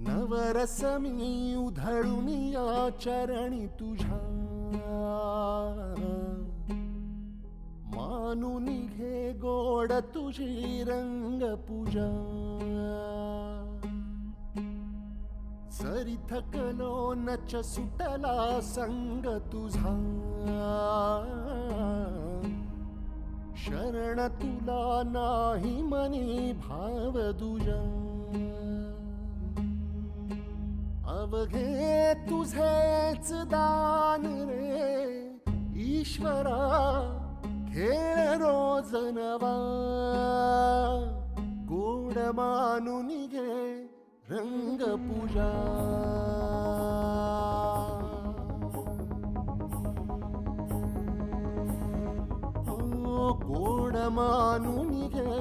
नवरस मी उधळून या चरणी तुझ्या. मानून घे गोड तुझी रंग पूजा सरी थकलो नच सुटला संग तुझा. शरण तुला नाही मनी भाव दुजा. अवघे तुझेच दान रे ईश्वरा खेळ रोज नवा गोड मानून घे रंग पूजा हो गोड मानून घे